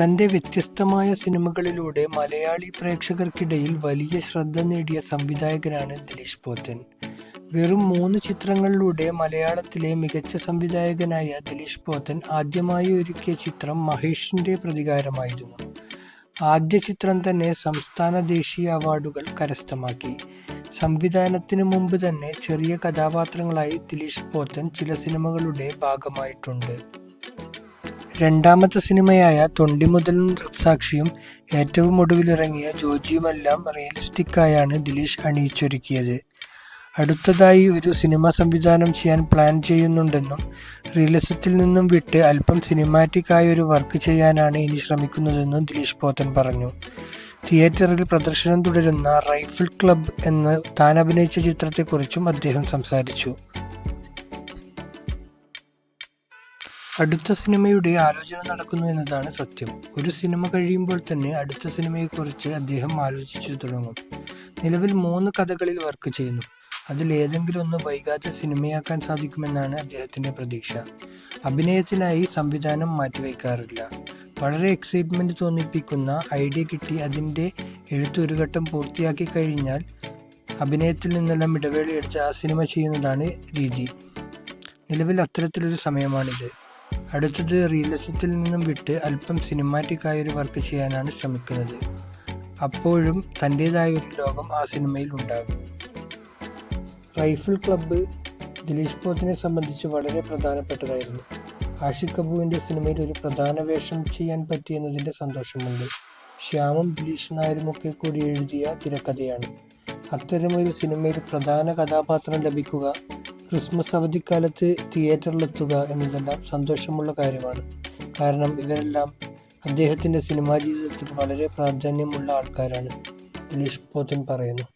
തന്റെ വ്യത്യസ്തമായ സിനിമകളിലൂടെ മലയാളി പ്രേക്ഷകർക്കിടയിൽ വലിയ ശ്രദ്ധ നേടിയ സംവിധായകനാണ് ദിലീഷ് പോത്തൻ. വെറും മൂന്ന് ചിത്രങ്ങളിലൂടെ മലയാളത്തിലെ മികച്ച സംവിധായകനായ ദിലീഷ് പോത്തൻ ആദ്യമായി ഒരുക്കിയ ചിത്രം മഹേഷിന്റെ പ്രതികാരമായിരുന്നു. ആദ്യ ചിത്രം തന്നെ സംസ്ഥാന ദേശീയ അവാർഡുകൾ കരസ്ഥമാക്കി. സംവിധാനത്തിന് മുമ്പ് തന്നെ ചെറിയ കഥാപാത്രങ്ങളായി ദിലീഷ് പോത്തൻ ചില സിനിമകളുടെ ഭാഗമായിട്ടുണ്ട്. രണ്ടാമത്തെ സിനിമയായ തൊണ്ടിമുതലും ദൃക്സാക്ഷിയും ഏറ്റവും ഒടുവിലിറങ്ങിയ ജോജിയുമെല്ലാം റിയലിസ്റ്റിക്കായാണ് ദിലീഷ് അണിയിച്ചൊരുക്കിയത്. അടുത്തതായി ഒരു സിനിമ സംവിധാനം ചെയ്യാൻ പ്ലാൻ ചെയ്യുന്നുണ്ടെന്നും റിയലിസത്തിൽ നിന്നും വിട്ട് അല്പം സിനിമാറ്റിക് ആയൊരു വർക്ക് ചെയ്യാനാണ് ഇനി ശ്രമിക്കുന്നതെന്നും ദിലീഷ് പോത്തൻ പറഞ്ഞു. തിയേറ്ററിൽ പ്രദർശനം തുടരുന്ന റൈഫിൾ ക്ലബ് എന്ന താൻ അഭിനയിച്ച ചിത്രത്തെക്കുറിച്ചും അദ്ദേഹം സംസാരിച്ചു. അടുത്ത സിനിമയുടെ ആലോചന നടക്കുന്നു എന്നതാണ് സത്യം. ഒരു സിനിമ കഴിയുമ്പോൾ തന്നെ അടുത്ത സിനിമയെക്കുറിച്ച് അദ്ദേഹം ആലോചിച്ചു തുടങ്ങും. നിലവിൽ മൂന്ന് കഥകളിൽ വർക്ക് ചെയ്യുന്നു. അതിൽ ഏതെങ്കിലും ഒന്ന് വൈകാതെ സിനിമയാക്കാൻ സാധിക്കുമെന്നാണ് അദ്ദേഹത്തിന്റെ പ്രതീക്ഷ. അഭിനയത്തിനായി സംവിധാനം മാറ്റിവെക്കാറില്ല വളരെ എക്സൈറ്റ്മെന്റ് തോന്നിപ്പിക്കുന്ന ഐഡിയ കിട്ടി അതിന്റെ എഴുത്തൊരു ഘട്ടം പൂർത്തിയാക്കി കഴിഞ്ഞാൽ അഭിനയത്തിൽ നിന്നെല്ലാം ഇടവേളയെടുത്ത് ആ സിനിമ ചെയ്യുന്നതാണ് രീതി. നിലവിൽ അത്തരത്തിലൊരു സമയമാണിത്. അടുത്തത് റിയലിസത്തിൽ നിന്നും വിട്ട് അല്പം സിനിമാറ്റിക് ആയൊരു വർക്ക് ചെയ്യാനാണ് ശ്രമിക്കുന്നത്. അപ്പോഴും തന്റേതായ ഒരു ലോകം ആ സിനിമയിൽ ഉണ്ടാകും. റൈഫിൾ ക്ലബ്ബ് ദിലീഷ് പോത്തിനെ സംബന്ധിച്ച് വളരെ പ്രധാനപ്പെട്ടതായിരുന്നു. ആഷിഖ് കപൂറിന്റെ സിനിമയിൽ ഒരു പ്രധാന വേഷം ചെയ്യാൻ പറ്റിയെന്നതിന്റെ സന്തോഷമുണ്ട്. ശ്യാമും ദിലീഷ് നായരുമൊക്കെ കൂടി എഴുതിയ തിരക്കഥയാണ്. അത്തരമൊരു സിനിമയിൽ പ്രധാന കഥാപാത്രം ലഭിക്കുക, ക്രിസ്മസ് അവധിക്കാലത്ത് തിയേറ്ററിലെത്തുക എന്നതെല്ലാം സന്തോഷമുള്ള കാര്യമാണ്. കാരണം ഇവരെല്ലാം അദ്ദേഹത്തിന്റെ സിനിമാ ജീവിതത്തിൽ വളരെ പ്രാധാന്യമുള്ള ആൾക്കാരാണ്. ദിലീഷ് പോത്തൻ പറയുന്നു.